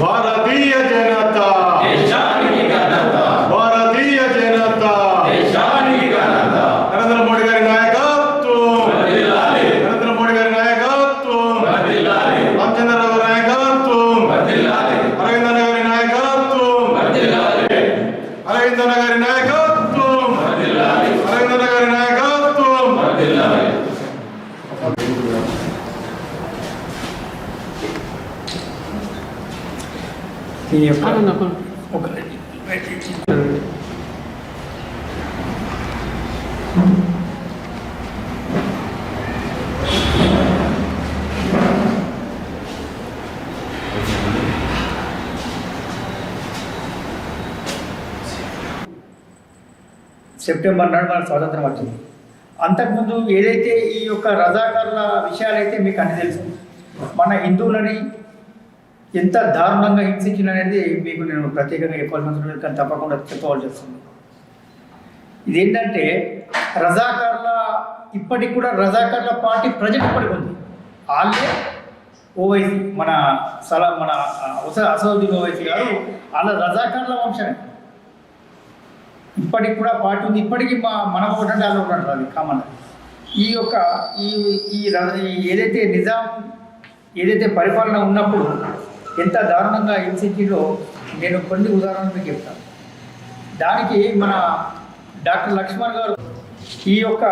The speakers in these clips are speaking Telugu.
భారతీయ జనతా ఈ యొక్క ఒక సెప్టెంబర్ నాడు మనకు స్వాతంత్రం వచ్చింది. అంతకుముందు ఏదైతే ఈ యొక్క రజాకారుల విషయాలైతే మీకు అన్ని తెలుసు. మన హిందువులని ఎంత దారుణంగా హింసించిన అనేది మీకు నేను ప్రత్యేకంగా చెప్పాల్సిన అవసరం లేదు కానీ తప్పకుండా చెప్పవలసి వస్తుంది. ఇదేంటంటే రజాకార్ల ఇప్పటికి కూడా రజాకార్ల పార్టీ ప్రజెంట్ ఇప్పటికి ఉంది. వాళ్ళే ఓవైసీ మన సలా మన అస- అసదుద్దీన్ ఓవైసీ గారు వాళ్ళ రజాకార్ల వంశమే ఇప్పటికి కూడా పార్టీ ఉంది. ఇప్పటికీ మా మనం ఒకటంటే వాళ్ళు ఒకటి అది కామన్. ఈ యొక్క ఈ ఈ ఈ ఏదైతే నిజాం ఏదైతే పరిపాలన ఉన్నప్పుడు ఎంత దారుణంగా హింసించిందో నేను కొన్ని ఉదాహరణలు మీకు చెప్తాను. దానికి మన డాక్టర్ లక్ష్మణ్ గారు ఈ యొక్క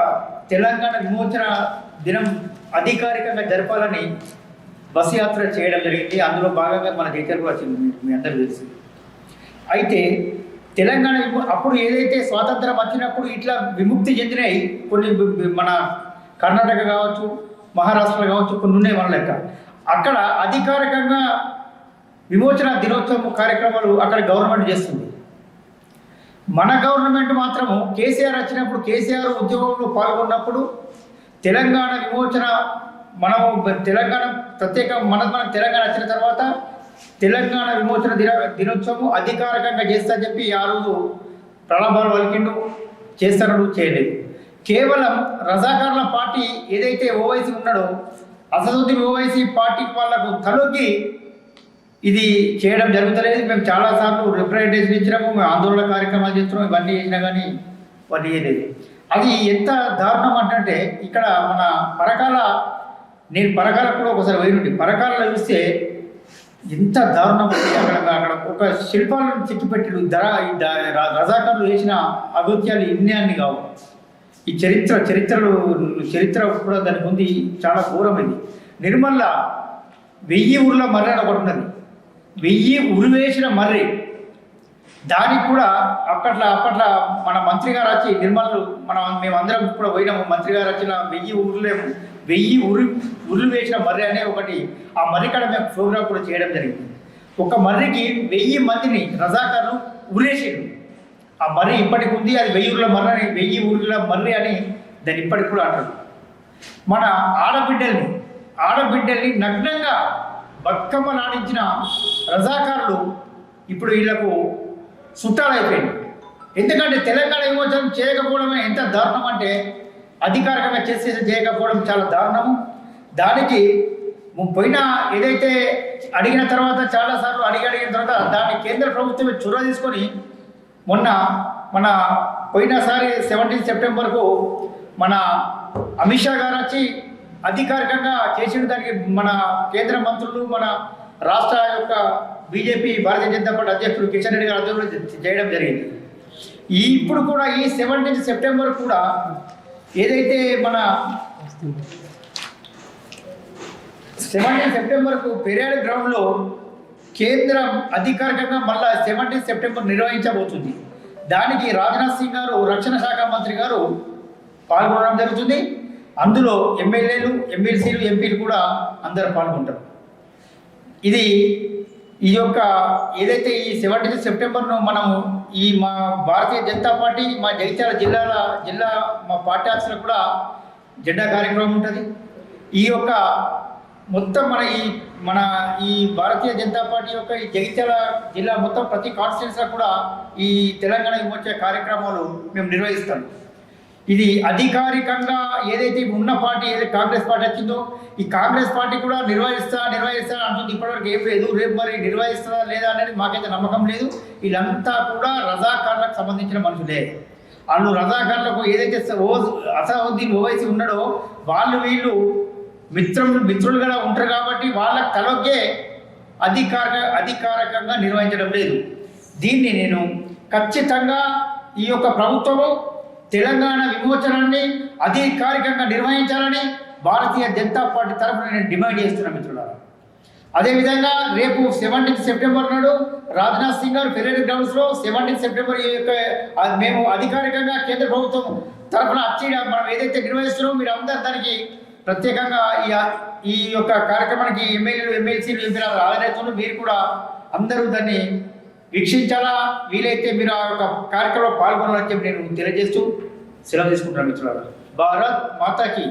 తెలంగాణ విమోచన దినం అధికారికంగా జరపాలని బస్ యాత్ర చేయడం జరిగింది. అందులో భాగంగా మన జైత్యాల కూడా వచ్చింది. మీ- అందరూ తెలుసు. అయితే తెలంగాణ అప్పుడు ఏదైతే స్వాతంత్రం వచ్చినప్పుడు ఇట్లా విముక్తి చెందినాయి కొన్ని మన కర్ణాటక కావచ్చు మహారాష్ట్ర కావచ్చు కొన్ని ఉన్నాయి మన లెక్క. అక్కడ అధికారికంగా విమోచన దినోత్సవం కార్యక్రమాలు అక్కడ గవర్నమెంట్ చేస్తుంది. మన గవర్నమెంట్ మాత్రము కేసీఆర్ వచ్చినప్పుడు కేసీఆర్ ఉద్యోగంలో పాల్గొన్నప్పుడు తెలంగాణ విమోచన మనము తెలంగాణ ప్రత్యేక మన మన తెలంగాణ వచ్చిన తర్వాత తెలంగాణ విమోచన దిన దినోత్సవం అధికారికంగా చేస్తా చెప్పి ఆ రోజు ప్రలాభాలు పలికిండు చేస్తాడు చేయలేదు. కేవలం రజాకారుల పార్టీ ఏదైతే ఓవైసీ ఉన్నాడో అసదుద్దీన్ ఓవైసీ పార్టీ వాళ్ళకు తలొగ్గి ఇది చేయడం జరుగుతలేదు. మేము చాలాసార్లు రిప్రజెంటేషన్ ఇచ్చినాము మేము ఆందోళన కార్యక్రమాలు చేస్తున్నాము ఇవన్నీ చేసినా కానీ వాళ్ళు చేయలేదు. అది ఎంత దారుణం అంటే ఇక్కడ మన పరకాల నేను పరకాల కూడా ఒకసారి పోయినండి పరకాలలో చూస్తే ఎంత దారుణం అక్కడ అక్కడ ఒక శిల్పాలను చెక్కిపెట్టిడు ధర ఈ రజాకారులు వేసిన అగత్యాలు ఇన్ని అన్ని కావు. ఈ చరిత్ర చరిత్రలు చరిత్ర కూడా దానికి ఉంది చాలా ఘోరమైంది. నిర్మల్ల వెయ్యి ఊర్ల మర్రి ఒకటి ఉన్నది. వెయ్యి ఉరివేసిన మర్రి. దానికి కూడా అప్పట్లో అప్పట్లో మన మంత్రి గారు వచ్చి నిర్మలు మనం మేమందరం కూడా పోయినాము. మంత్రి గారు వచ్చిన వెయ్యి ఊర్లే వెయ్యి ఉరి ఉరులు వేసిన మర్రి అనే ఒకటి ఆ మర్రి కాడ మేము ప్రోగ్రామ్ కూడా చేయడం జరిగింది. ఒక మర్రికి వెయ్యి మందిని రజాకారులు ఉరేసిండు ఆ మర్రి ఇప్పటికి ఉంది. అది వెయ్యి ఊర్ల మర్రి అని వెయ్యి ఊర్ల మర్రి అని దాన్ని ఇప్పటికి కూడా అంటారు. మన ఆడబిడ్డల్ని ఆడబిడ్డల్ని నగ్నంగా బతుకమ్మ నాటించిన రజాకారులు ఇప్పుడు వీళ్ళకు చుట్టాలైపోయింది ఎందుకంటే తెలంగాణ విమోచనం చేయకపోవడమే ఎంత దారుణం అంటే అధికారికంగా చేసే చేయకపోవడం చాలా దారుణము దానికి పోయిన ఏదైతే అడిగిన తర్వాత చాలాసార్లు అడిగి అడిగిన తర్వాత దాన్ని కేంద్ర ప్రభుత్వమే చొరవ తీసుకొని మొన్న మన పోయినసారి సెవెంటీన్ సెప్టెంబర్కు మన అమిత్ షా గారు వచ్చి అధికారికంగా చేసిన దానికి మన కేంద్ర మంత్రులు మన రాష్ట్ర యొక్క బీజేపీ భారతీయ జనతా పార్టీ అధ్యక్షుడు కిషన్ రెడ్డి గారు అధ్యక్షుడు చేయడం జరిగింది. ఈ ఇప్పుడు కూడా ఈ సెవెంటీన్త్ సెప్టెంబర్ కూడా ఏదైతే మన సెవెంటీన్ సెప్టెంబర్కు పెరియాడ్ గ్రౌండ్లో కేంద్రం అధికారికంగా మళ్ళా సెవెంటీన్ సెప్టెంబర్ నిర్వహించబోతుంది. దానికి రాజ్నాథ్ సింగ్ గారు రక్షణ శాఖ మంత్రి గారు పాల్గొనడం జరుగుతుంది. అందులో ఎమ్మెల్యేలు ఎమ్మెల్సీలు ఎంపీలు కూడా అందరు పాల్గొంటారు. ఇది ఈ యొక్క ఏదైతే ఈ సెవెంటీన్ సెప్టెంబర్ను మనం ఈ మా భారతీయ జనతా పార్టీ మా జగిత్యాల జిల్లాల జిల్లా మా పార్టీ ఆఫీసులో కూడా జెండా కార్యక్రమం ఉంటుంది. ఈ యొక్క మొత్తం మన ఈ మన ఈ భారతీయ జనతా పార్టీ యొక్క ఈ జగిత్యాల జిల్లా మొత్తం ప్రతి కాన్స్టిట్యున్సీలో కూడా ఈ తెలంగాణ విమోచన కార్యక్రమాలు మేము నిర్వహిస్తాం. ఇది అధికారికంగా ఏదైతే ఉన్న పార్టీ ఏదైతే కాంగ్రెస్ పార్టీ వచ్చిందో ఈ కాంగ్రెస్ పార్టీ కూడా నిర్వహిస్తా నిర్వహిస్తా అంటుంది. ఇప్పటివరకు ఏం లేదు. రేపు మరి నిర్వహిస్తుందా లేదా అనేది మాకైతే నమ్మకం లేదు. వీళ్ళంతా కూడా రజాకార్లకు సంబంధించిన మనుషులే. వాళ్ళు రజాకార్లకు ఏదైతే స- ఓ అసహుద్దీన్ ఓవైసీ ఉన్నాడో వాళ్ళు వీళ్ళు మిత్రులు మిత్రులుగా ఉంటారు కాబట్టి వాళ్ళ కలొగ్గే అధికార అధికారికంగా నిర్వహించడం లేదు. దీన్ని నేను ఖచ్చితంగా ఈ యొక్క ప్రభుత్వము తెలంగాణ విమోచనాన్ని అధికారికంగా నిర్వహించాలని భారతీయ జనతా పార్టీ తరఫున నేను డిమాండ్ చేస్తున్నాను మిత్రులారా. అదేవిధంగా రేపు సెవెంటీన్త్ సెప్టెంబర్ నాడు రాజ్నాథ్ సింగ్ గారు ఫెరేర్ గ్రౌండ్స్లో సెవెంటీన్త్ సెప్టెంబర్ ఈ యొక్క మేము అధికారికంగా కేంద్ర ప్రభుత్వం తరఫున వచ్చి మనం ఏదైతే నిర్వహిస్తున్నామో మీరు అందరు దానికి ప్రత్యేకంగా ఈ ఈ యొక్క కార్యక్రమానికి ఎమ్మెల్యేలు ఎమ్మెల్సీలు ఎంపీలు హాజరవుతున్నారు మీరు కూడా అందరూ దాన్ని వీక్షించాలా? వీలైతే మీరు ఆ యొక్క కార్యక్రమంలో పాల్గొనాలని చెప్పి నేను తెలియజేస్తూ సెలవు తీసుకుంటాను మిత్రులారా. భారత్ మాతాకి